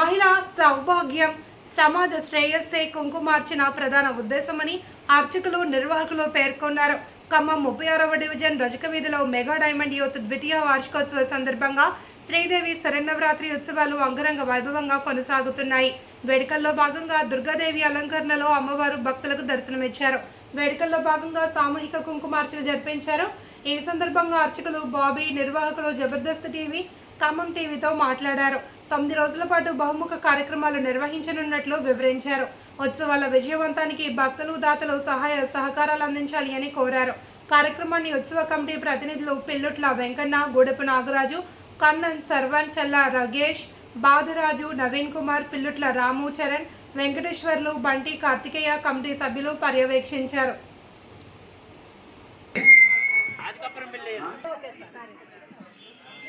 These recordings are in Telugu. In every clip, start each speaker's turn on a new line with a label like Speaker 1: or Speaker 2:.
Speaker 1: మహిళా సౌభాగ్యం సమాజ శ్రేయస్సే కుంకుమార్చిన ప్రధాన ఉద్దేశమని అర్చకులు నిర్వాహకులు పేర్కొన్నారు. ఖమ్మం ముప్పై ఆరవ డివిజన్ రజక వీధిలో మెగా డైమండ్ యూత్ ద్వితీయ వార్షికోత్సవ సందర్భంగా శ్రీదేవి శరన్నవరాత్రి ఉత్సవాలు అంగరంగ వైభవంగా కొనసాగుతున్నాయి. వేడుకల్లో భాగంగా దుర్గాదేవి అలంకరణలో అమ్మవారు భక్తులకు దర్శనమిచ్చారు. వేడుకల్లో భాగంగా సామూహిక కుంకుమార్చన జరిపించారు. ఈ సందర్భంగా అర్చకులు బాబీ నిర్వాహకులు జబర్దస్త్ టీవీ ఖమ్మం టీవీతో మాట్లాడారు. తొమ్మిది రోజుల పాటు బహుముఖ కార్యక్రమాలు నిర్వహించనున్నట్లు వివరించారు. ఉత్సవాల విజయవంతానికి భక్తులు దాతలు సహాయ సహకారాలు అందించాలి అని కోరారు. కార్యక్రమాన్ని ఉత్సవ కమిటీ ప్రతినిధులు పిల్లుట్ల వెంకన్న గూడెపు నాగరాజు కన్నన్ సర్వన్ చల్ల రగేష్ బాధరాజు నవీన్ కుమార్ పిల్లుట్ల రాము చరణ్ వెంకటేశ్వర్లు బంటి కార్తికేయ కమిటీ సభ్యులు పర్యవేక్షించారు.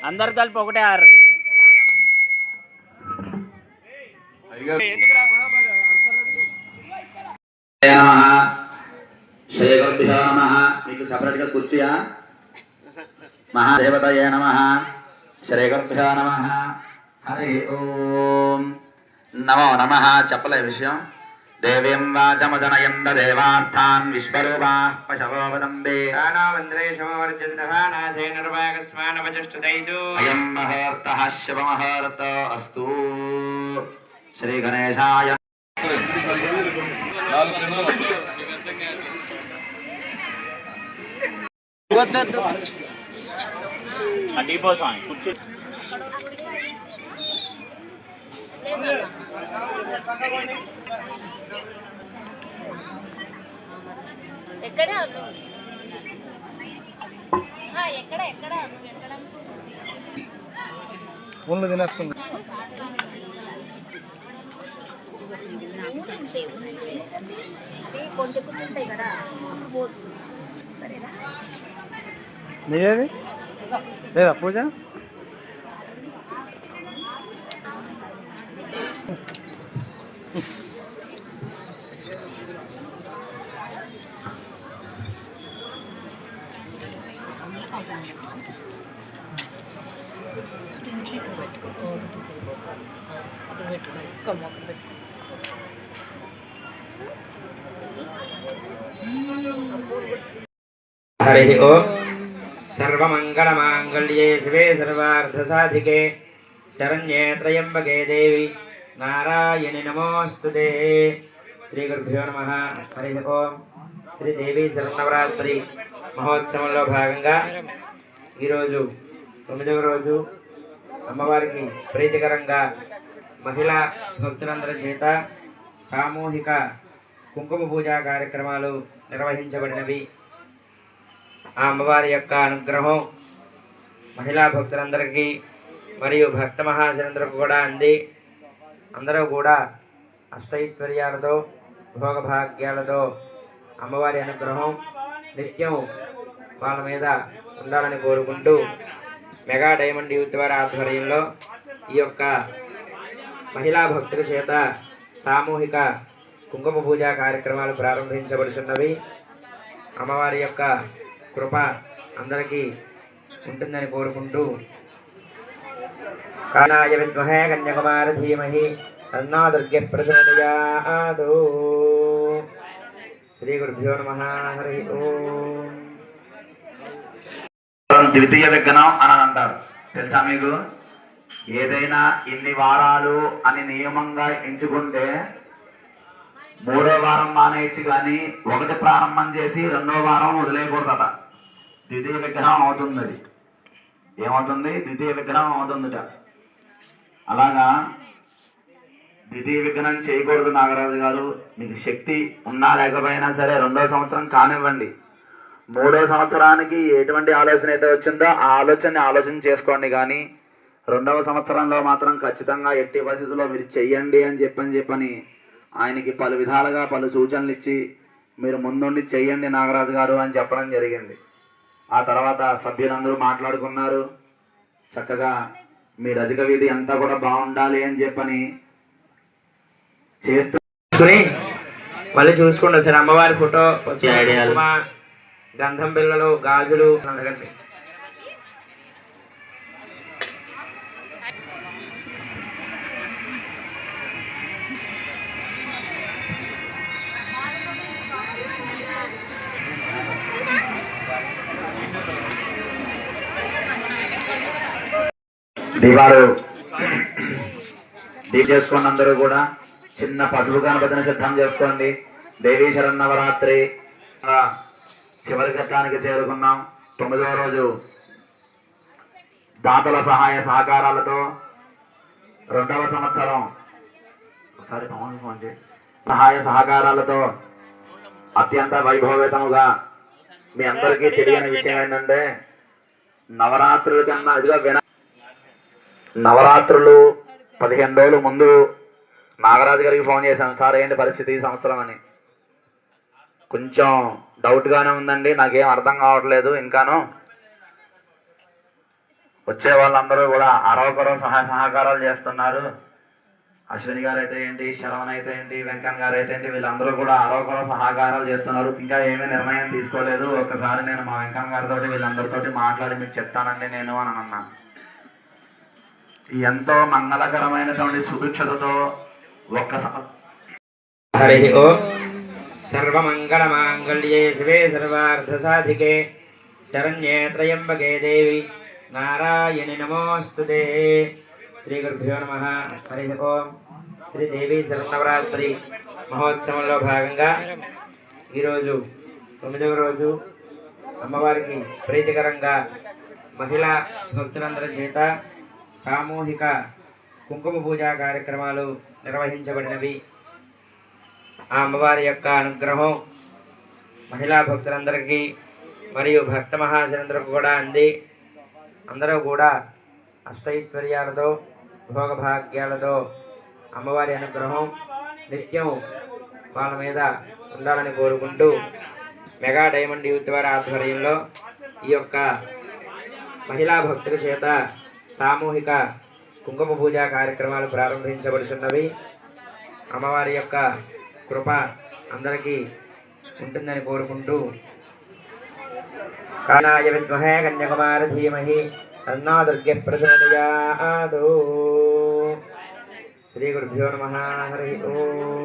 Speaker 2: అందరు కలిపి ఒకటే ఆరతి.
Speaker 3: నమ శ్రీ గురుభ్యో నమ మీకు సపరేట్గా కూర్చుయా మహాదేవతయే నమ శ్రీ గురుభ్యో నమ హరి ఓం నమో నమ చెప్పలే విషయం దేవీం వాచమదనయం దేవాస్థాన్ విశ్వరూపా పశవో వదంబే అయం మహోర్త శివమహోర్త అస్తు శ్రీ గణేశాయ
Speaker 4: ఎక్కడే ఎక్కడ ఎక్కడ? నువ్వు ఎక్కడ
Speaker 5: స్పూన్లు తినేస్తుంది
Speaker 4: కొంచెం ఉంటాయి కదా. పోసు సరేనా
Speaker 5: నీదేది లేదా పూజ
Speaker 6: హరి ఓం సర్వమంగళమాంగళ్యే శివే సర్వార్థసాధికే శరణ్యే త్రయంబకే దేవి నారాయణి నమోస్తుతే శ్రీ గురుభ్యో నమ హరి ఓం శ్రీదేవి శరణవరాత్రి మహోత్సవంలో భాగంగా ఈరోజు తొమ్మిదవ రోజు అమ్మవారికి ప్రీతికరంగా మహిళా భక్తులందరి చేత సామూహిక కుంకుమ పూజా కార్యక్రమాలు నిర్వహించబడినవి. ఆ అమ్మవారి యొక్క అనుగ్రహం మహిళా భక్తులందరికీ మరియు భక్త మహాశనందరికి కూడా అంది. అందరూ కూడా అష్టైశ్వర్యాలతో భోగభాగ్యాలతో అమ్మవారి అనుగ్రహం నిత్యం వాళ్ళ మీద ఉండాలని కోరుకుంటూ మెగా డైమండ్ యూత్ వారి ఆధ్వర్యంలో ఈ యొక్క మహిళా భక్తుల చేత సామూహిక కుంకుమ పూజా కార్యక్రమాలు ప్రారంభించబడుచున్నవి అమ్మవారి యొక్క కృప అందరికీ ఉంటుందని కోరుకుంటూ. కాళాయ విద్మహే కన్యాకుమార ధీమహి అన్నా దుర్గ ప్రచోదయాదు శ్రీ గురుభ్యో నమ. హరి ఓం.
Speaker 3: ద్వితీయ విఘ్నం అని అంటారు తెలుసా మీకు? ఏదైనా ఇన్ని వారాలు అని నియమంగా ఎంచుకుంటే మూడో వారం మానేయచ్చు కానీ ఒకటి ప్రారంభం చేసి రెండో వారం వదిలేయకూడదట. ద్వితీయ విగ్రహం అవుతుంది అది ఏమవుతుంది? ద్వితీయ విగ్రహం అవుతుందిట. అలాగా? ద్వితీయ విగ్రహం చేయకూడదు నాగరాజు గారు. మీకు శక్తి ఉన్నా లేకపోయినా సరే రెండో సంవత్సరం కానివ్వండి. మూడో సంవత్సరానికి ఎటువంటి ఆలోచన అయితే వచ్చిందో ఆ ఆలోచనని ఆలోచన చేసుకోండి కానీ రెండవ సంవత్సరంలో మాత్రం ఖచ్చితంగా ఎట్టి పరిస్థితుల్లో మీరు చెయ్యండి అని చెప్పని చెప్పని ఆయనకి పలు విధాలుగా పలు సూచనలు ఇచ్చి మీరు ముందుండి చెయ్యండి నాగరాజు గారు అని చెప్పడం జరిగింది. ఆ తర్వాత సభ్యులందరూ మాట్లాడుకున్నారు. చక్కగా మీ రజక వీధి అంతా కూడా బాగుండాలి అని చెప్పని చేస్తూ
Speaker 6: చూసుకుని మళ్ళీ చూసుకోండి సరే అమ్మవారి ఫోటో గంధం బిళ్ళలు గాజులు అడగండి
Speaker 3: దీపాలు దీప చేసుకోండి అందరూ కూడా చిన్న పసుపు గణపతిని సిద్ధం చేసుకోండి. దేవీ శరన్నవరాత్రి చివరి ఘట్టానికి చేరుకున్నాం. తొమ్మిదవ రోజు దాతల సహాయ సహకారాలతో రెండవ సంవత్సరం. ఒకసారి సహాయ సహకారాలతో అత్యంత వైభవేతముగా మీ అందరికీ తెలియని విషయం ఏంటంటే నవరాత్రుల కన్నా ఇదిగా విన నవరాత్రులు పదిహేను రోజులు ముందు నాగరాజు గారికి ఫోన్ చేశాను సార్ ఏంటి పరిస్థితి ఈ సంవత్సరం అని. కొంచెం డౌట్గానే ఉందండి నాకేం అర్థం కావట్లేదు. ఇంకాను వచ్చే వాళ్ళందరూ కూడా అరవకరం సహాయ సహకారాలు చేస్తున్నారు. అశ్విని గారు అయితే ఏంటి శరవణ్ అయితే ఏంటి వెంకన్న గారు అయితే ఏంటి వీళ్ళందరూ కూడా అరవకరం సహకారాలు చేస్తున్నారు. ఇంకా ఏమీ నిర్ణయం తీసుకోలేదు. ఒకసారి నేను మా వెంకన్న గారితో వీళ్ళందరితో మాట్లాడి మీకు చెప్తానండి నేను అని అన్నాను. ఎంతో మంగళకరమైనటువంటి సుభిక్షతతో ఒక్క
Speaker 6: హరి ఓం. సర్వమంగళమాంగళ్యే శివే సర్వార్థసాధికే. శరణ్యే త్రయంబకే దేవి. నారాయణి నమోస్తు శ్రీ గురుభ్యో నమ. హరి ఓం. శ్రీదేవి శరణవరాత్రి మహోత్సవంలో భాగంగా ఈరోజు తొమ్మిదవ రోజు అమ్మవారికి ప్రీతికరంగా మహిళా భక్తులందరి చేత సామూహిక కుంకుమ పూజా కార్యక్రమాలు నిర్వహించబడినవి. ఆ అమ్మవారి యొక్క అనుగ్రహం మహిళా భక్తులందరికీ మరియు భక్త మహాశనందరికి కూడా అంది. అందరూ కూడా అష్టైశ్వర్యాలతో భోగభాగ్యాలతో అమ్మవారి అనుగ్రహం నిత్యం వాళ్ళ మీద ఉండాలని కోరుకుంటూ మెగా డైమండ్ యూత్ వారి ఆధ్వర్యంలో ఈ యొక్క మహిళా భక్తుల చేత సామూహిక కుంకుమ పూజా కార్యక్రమాలు ప్రారంభించబడుతున్నవి అమ్మవారి యొక్క కృప అందరికీ ఉంటుందని కోరుకుంటూ. కానాయ విద్మహే కన్యాకుమారి ధీమహి అన్నా దుర్గ ప్రచోదయాదు శ్రీ గురుభ్యో నమ హరి ఓం.